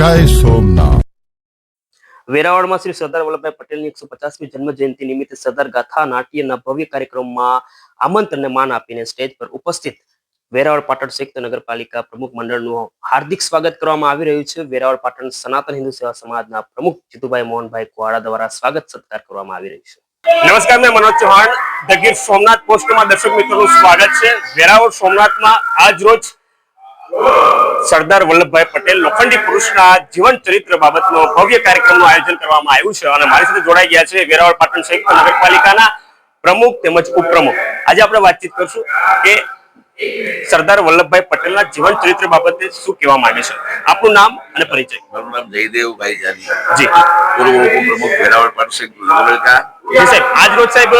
જય સોમનાથ. વેરાવળમાં શ્રી સરદાર વલ્લભભાઈ પટેલની એકસો પચાસમી જન્મ જયંતિ નિમિત્તે સરદાર ગાથા નાટ્યના ભવ્ય કાર્યક્રમમાં આમંત્રણને માન આપીને સ્ટેજ પર ઉપસ્થિત વેરાવળ પાટણ સંયુક્ત નગરપાલિકા પ્રમુખ મંડળનું હાર્દિક સ્વાગત કરવામાં આવી રહ્યું છે. વેરાવળ પાટણ સનાતન હિન્દુ સેવા સમાજના પ્રમુખ જીતુભાઈ મોહનભાઈ કુવાડા દ્વારા સ્વાગત સત્કાર કરવામાં આવી રહ્યું છે. નમસ્કાર મેં મનોજ ચૌહાણ ધ ગીર સોમનાથ પોસ્ટમાં દર્શક મિત્રોનું સ્વાગત છે. વેરાવળ સોમનાથમાં આજ રોજ સરદાર વલ્લભભાઈ પટેલ લોખંડી પુરુષના જીવન ચરિત્ર બાબતનો ભવ્ય કાર્યક્રમનું આયોજન કરવામાં આવ્યું છે અને મારી સાથે જોડાઈ ગયા છે વેરાવળ પાટણ સંયુક્ત નગરપાલિકાના પ્રમુખ તેમજ ઉપપ્રમુખ. આજે આપણે વાતચીત કરશું કે સરદાર વલ્લભભાઈ પટેલના જીવન ચરિત્ર બાબતે શું કહેવા માંગે છે. આપનું નામ અને પરિચય. મારું નામ જયદેવભાઈ જાની. જી. પૂર્વ ઉપપ્રમુખ વેરાવળ પાટસેક નગરપાલિકા. સાહેબ આજ રોજ સાહેબ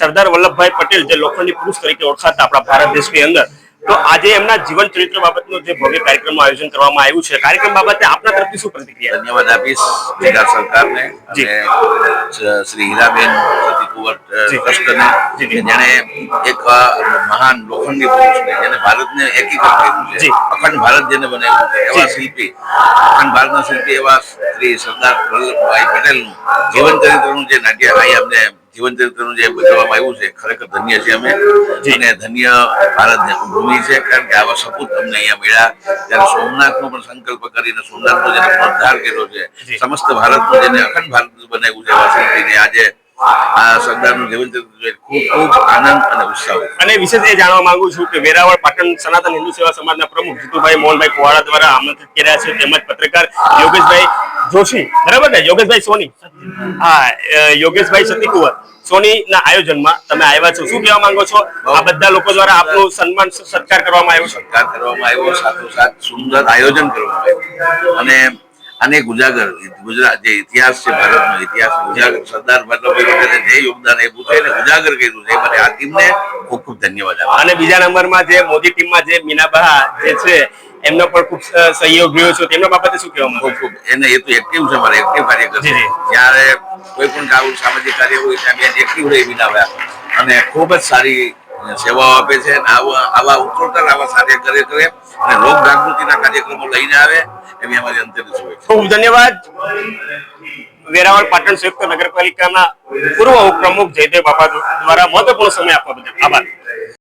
સરદાર વલ્લભભાઈ પટેલ જે લોખંડી પુરુષ તરીકે ઓળખાતા આપણા ભારત દેશની અંદર તો આજે એમના જીવન ચરિત્ર બાબતનો જે ભવ્ય કાર્યક્રમનું આયોજન કરવામાં આવ્યું છે કાર્યક્રમ બાબતે આપના તરફથી શું પ્રતિક્રિયા? ધન્યવાદ આપીશ ગુજરાત સરકારને શ્રી હીરાબેન. ટ્રસ્ટને જેણે એક મહાન લોખંડી પુરુષને જેને ભારતને એકીકૃત કર્યું છે. અખંડ ભારત જેને બનાવ્યું છે. એવા શિલ્પી અખંડ ભારતના શિલ્પી એવા શ્રી સરદાર વલ્લભભાઈ પટેલનું જીવન ચરિત્રનું જે નાટ્ય અહીં અમને જીવન ચરિત્રનું જે બતાવવામાં આવ્યું છે ખરેખર ધન્ય છે અમે. અને ધન્ય ભારત ભૂમિ છે કારણ કે આવા સપૂત અમને અહીંયા મળ્યા. ત્યારે સોમનાથનો પણ સંકલ્પ કરીને સોમનાથનો જેને પુનરુદ્ધાર કર્યો છે સમસ્ત ભારતનું જેને અખંડ ભારત બનાવ્યું છે એવા આજે આ સરદારનું જીવન ખૂબ ખૂબ આનંદ અને ઉત્સાહ. અને વિશેષ એ જાણવા માંગુ છું કે વેરાવળ પાટણ સનાતન હિન્દુ સેવા સમાજના પ્રમુખ જીતુભાઈ મોહનભાઈ કુવાડા દ્વારા આમંત્રિત કર્યા છે તેમજ પત્રકાર યોગેશભાઈ જોશી. બરાબર ને? યોગેશભાઈ સોની. હા યોગેશભાઈ સતી કુંવર સોની ના આયોજનમાં તમે આવ્યા છો. શું કહેવા માંગો છો? આ બધા લોકો દ્વારા આપનું સન્માન સત્કાર કરવામાં આવ્યો સત્કાર કરવામાં આવ્યો સાથોસાથ સુંદર આયોજન કરવામાં આવ્યું. અને અનેક ઉજાગર ગુજરાત જે ઇતિહાસ છે ભારતનો ઇતિહાસ ઉજાગર સરદાર વલ્લભભાઈ પટેલે જે યોગદાન આપ્યું છે એને ઉજાગર કર્યું છે. એ માટે આ ટીમને ખૂબ ખૂબ ધન્યવાદ અને બીજા નંબરમાં જે મોદી ટીમમાં જે મીનાબા જે છે એમનો પણ ખૂબ સહયોગ રહ્યો છે. તેમના બાબતે શું કહેવા ખૂબ ખૂબ. એને એ તો એક્ટિવ છે મારે એક્ટિવ કાર્ય કરે જ્યારે કોઈ પણ આવું સામાજિક કાર્ય હોય ત્યાં બેન એક્ટિવ રહી વિતાવ્યા અને ખૂબ જ સારી સેવાઓ આપે છે આવા આવા ઉત્તરોત્તર આવા કાર્ય કરે કરે અને લોક જાગૃતિના કાર્યક્રમો લઈને આવે એવી અમારી અંતરની શુભેચ્છા. ખૂબ ધન્યવાદ. વેરાવળ પાટણ સંયુક્ત નગરપાલિકાના પૂર્વ ઉપપ્રમુખ જયદેવ બાપા દ્વારા મહત્વપૂર્ણ સમય આપવા બદલ આભાર.